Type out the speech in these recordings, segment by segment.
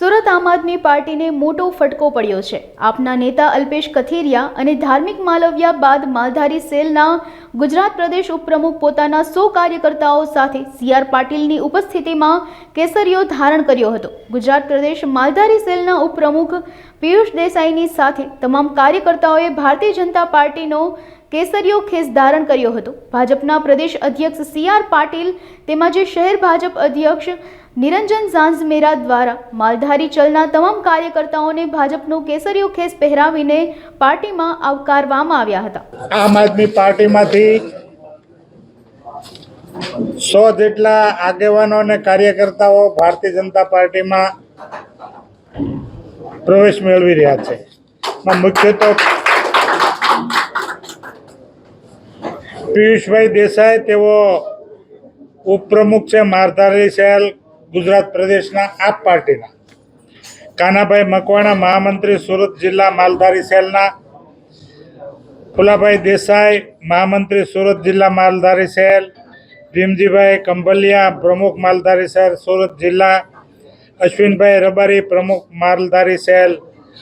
સુરત આમ આદમી પાર્ટીને મોટો ફટકો પડ્યો છે. આપના નેતા અલ્પેશ કથિરિયા અને ધાર્મિક માલવ્યા બાદ માલધારી સેલના ગુજરાત પ્રદેશ ઉપપ્રમુખ પોતાના સો કાર્યકર્તાઓ સાથે સી આર પાટીલની ઉપસ્થિતિમાં કેસરીઓ ધારણ કર્યો હતો. ગુજરાત પ્રદેશ માલધારી સેલના ઉપપ્રમુખ પિયુષ દેસાઈની સાથે તમામ કાર્યકર્તાઓએ ભારતીય જનતા પાર્ટીનો કેસરીયો ખેસ ધારણ કર્યો હતો. ભાજપના પ્રદેશ અધ્યક્ષ સી આર પાટીલ તેમજ શહેર ભાજપ અધ્યક્ષ નિરંજન ઝાંઝમેરા દ્વારા માલધારી ચલના તમામ કાર્યકર્તાઓને ભાજપનો કેસરીયો ખેસ પહેરાવીને પાર્ટીમાં આવકારવામાં આવ્યા હતા. આમ આદમી પાર્ટીમાંથી સો જેટલા આગેવાનો અને કાર્યકર્તાઓ ભારતીય જનતા પાર્ટીમાં પ્રવેશ મેળવી રહ્યા છે. મુખ્યત્વે મુખ્ય પિયુષભાઈ દેસાઈ, તેઓ ઉપપ્રમુખ છે મારધારી સેલ ગુજરાત પ્રદેશના આપ પાર્ટીના. કાનાભાઈ મકવાણા મહામંત્રી સુરત જિલ્લા માલધારી સેલના ફુલાભાઈ દેસાઈ, મહામંત્રી સુરત જિલ્લા માલધારી સેલ ભીમજીભાઈ કંભલિયા, પ્રમુખ માલધારી સેલ સુરત જિલ્લા. અશ્વિનભાઈ રબારી, પ્રમુખ માલધારી સેલ,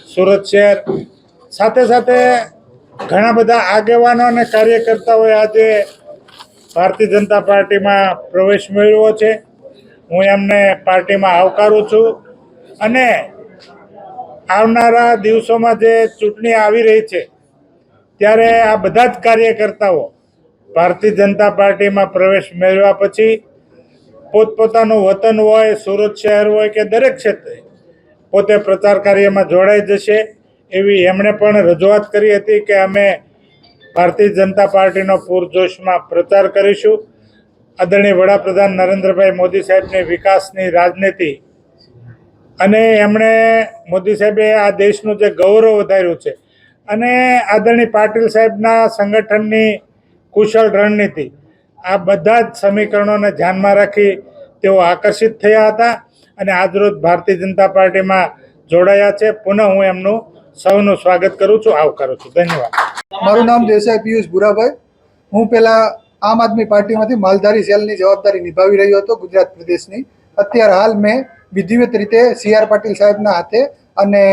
સુરત શહેર. સાથે સાથે ઘણા બધા આગેવાનો અને કાર્યકર્તાઓએ આજે ભારતીય જનતા પાર્ટીમાં પ્રવેશ મેળવ્યો છે. હું એમને પાર્ટીમાં આવકારું છું. અને આવનારા દિવસોમાં જે ચૂંટણી આવી રહી છે, ત્યારે આ બધા જ કાર્યકર્તાઓ ભારતીય જનતા પાર્ટીમાં પ્રવેશ મેળવ્યા પછી પોતપોતાનું વતન હોય, સુરત શહેર હોય કે દરેક ક્ષેત્રે પોતે પ્રચાર કાર્યમાં જોડાઈ જશે. એવી એમણે પણ રજૂઆત કરી હતી કે અમે ભારતીય જનતા પાર્ટીનો પૂરજોશમાં પ્રચાર કરીશું. આદરણીય વડાપ્રધાન નરેન્દ્રભાઈ મોદી સાહેબની વિકાસની રાજનીતિ અને એમણે મોદી સાહેબે આ દેશનું જે ગૌરવ વધાર્યું છે અને આદરણીય પાટીલ સાહેબના સંગઠનની કુશળ રણનીતિ આ બધા જ સમીકરણોને ધ્યાનમાં રાખી તેઓ આકર્ષિત થયા હતા અને આજરોજ ભારતીય જનતા પાર્ટીમાં જોડાયા છે. પુનઃ હું એમનું સૌનું સ્વાગત કરું છું. આવકારું છું. ધન્યવાદ. મારું નામ દેસાઈ પિયુષ ભુરાભાઈ. હું પહેલા આમ આદમી પાર્ટીમાંથી માલધારી સેલની જવાબદારી નિભાવી રહ્યો હતો ગુજરાત પ્રદેશની. અત્યારે હાલ મેં વિધિવત રીતે સી આર પાટીલ સાહેબના હાથે અને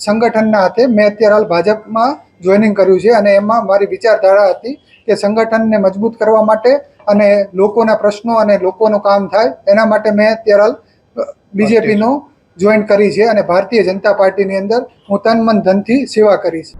સંગઠનના હાથે મેં અત્યારે હાલ ભાજપમાં જોઈનિંગ કર્યું છે અને એમાં મારી વિચારધારા હતી કે સંગઠનને મજબૂત કરવા માટે અને લોકોના પ્રશ્નો અને લોકોનું કામ થાય એના માટે મેં અત્યારે હાલ બીજેપીનું જોઈન કરી છે અને ભારતીય જનતા પાર્ટીની અંદર હું તન મન ધનથી સેવા કરીશ